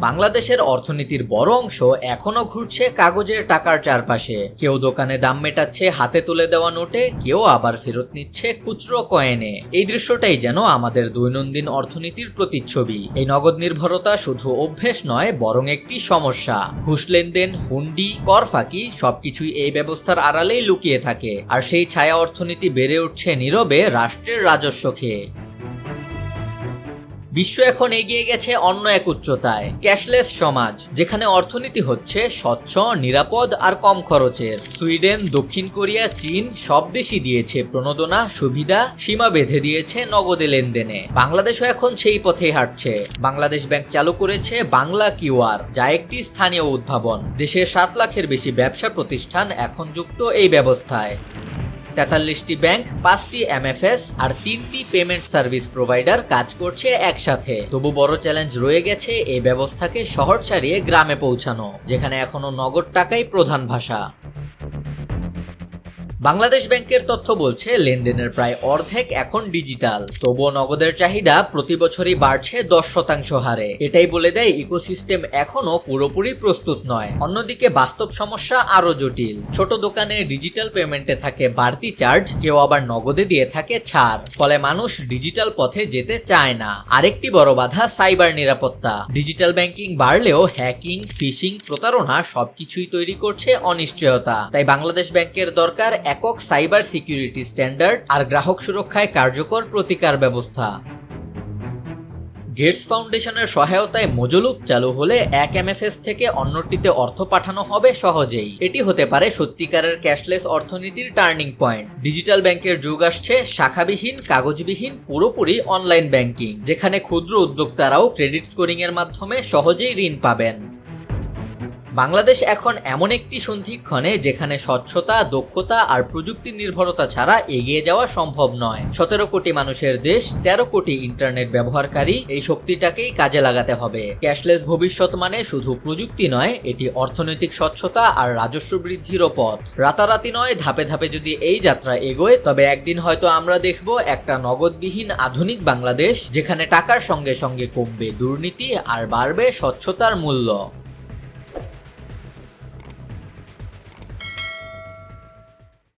বাংলাদেশের অর্থনীতির বড় অংশ এখনও ঘুরছে কাগজের টাকার চারপাশে। কেউ দোকানে দাম মেটাচ্ছে, হাতে তুলে দেওয়া নোটে, কেউ আবার ফেরত নিচ্ছে খুচরো কয়েনে। এই দৃশ্যটাই যেন আমাদের দৈনন্দিন অর্থনীতির প্রতিচ্ছবি। এই নগদ নির্ভরতা শুধু অভ্যেস নয়, বরং একটি সমস্যা। ঘুষ লেনদেন, হুন্ডি, কর ফাঁকি, সবকিছুই এই ব্যবস্থার আড়ালেই লুকিয়ে থাকে। আর সেই ছায়া অর্থনীতি বেড়ে উঠছে নীরবে রাষ্ট্রের রাজস্ব খেয়ে। বিশ্ব এখন এগিয়ে গেছে অন্য এক উচ্চতায়, ক্যাশলেস সমাজ, যেখানে অর্থনীতি হচ্ছে স্বচ্ছ, নিরাপদ আর কম খরচের। সুইডেন, দক্ষিণ কোরিয়া, চীন সব দেশই দিয়েছে প্রণোদনা, সুবিধা, সীমা বেঁধে দিয়েছে নগদে লেনদেনে। বাংলাদেশও এখন সেই পথেই হাঁটছে। বাংলাদেশ ব্যাংক চালু করেছে বাংলা কিউআর যা একটি স্থানীয় উদ্ভাবন। দেশের সাত লাখের বেশি ব্যবসা প্রতিষ্ঠান এখন যুক্ত এই ব্যবস্থায়। তেতাল্লিশটি ব্যাংক, পাঁচটি এমএফএস আর তিনটি পেমেন্ট সার্ভিস প্রোভাইডার কাজ করছে একসাথে। তবু বড় চ্যালেঞ্জ রয়ে গেছে এই ব্যবস্থাকে শহর ছাড়িয়ে গ্রামে পৌঁছানো, যেখানে এখনও নগদ টাকাই প্রধান ভাষা। বাংলাদেশ ব্যাংকের তথ্য বলছে, লেনদেনের প্রায় অর্ধেক এখন ডিজিটাল তবুও নগদের চাহিদা প্রতি বছরই বাড়ছে দশ শতাংশ হারে। এটাই বলে দেয় ইকোসিস্টেম এখনও পুরোপুরি প্রস্তুত নয়। অন্যদিকে বাস্তব সমস্যা আরও জটিল। ছোট দোকানে ডিজিটাল পেমেন্টে থাকে বাড়তি চার্জ কেউ আবার নগদে দিয়ে থাকে ছাড়। ফলে মানুষ ডিজিটাল পথে যেতে চায় না। আরেকটি বড় বাধা সাইবার নিরাপত্তা। ডিজিটাল ব্যাংকিং বাড়লেও হ্যাকিং ফিশিং প্রতারণা সবকিছুই তৈরি করছে অনিশ্চয়তা। তাই বাংলাদেশ ব্যাংকের দরকার একক সাইবার সিকিউরিটি স্ট্যান্ডার্ড আর গ্রাহক সুরক্ষায় কার্যকর প্রতিকার ব্যবস্থা। গেটস ফাউন্ডেশনের সহায়তায় মজলুক চালু হলে এক এমএফএস থেকে অন্যটিতে অর্থ পাঠানো হবে সহজেই। এটি হতে পারে সত্যিকারের ক্যাশলেস অর্থনীতির টার্নিং পয়েন্ট। ডিজিটাল ব্যাংকের যুগ আসছে, শাখাবিহীন, কাগজবিহীন, পুরোপুরি অনলাইন ব্যাংকিং, যেখানে ক্ষুদ্র উদ্যোক্তারাও ক্রেডিট স্কোরিং এর মাধ্যমে সহজেই ঋণ পাবেন। বাংলাদেশ এখন এমন একটি সন্ধিক্ষণে যেখানে স্বচ্ছতা, দক্ষতা আর প্রযুক্তি নির্ভরতা ছাড়া এগিয়ে যাওয়া সম্ভব নয়। সতেরো কোটি মানুষের দেশ, তেরো কোটি ইন্টারনেট ব্যবহারকারী এই শক্তিটাকেই কাজে লাগাতে হবে। ক্যাশলেস ভবিষ্যৎ মানে শুধু প্রযুক্তি নয়, এটি অর্থনৈতিক স্বচ্ছতা আর রাজস্ব বৃদ্ধিরও পথ। রাতারাতি নয়, ধাপে ধাপে যদি এই যাত্রা এগোয়, তবে একদিন হয়তো আমরা দেখব একটা নগদবিহীন আধুনিক বাংলাদেশ, যেখানে টাকার সঙ্গে সঙ্গে কমবে দুর্নীতি আর বাড়বে স্বচ্ছতার মূল্য।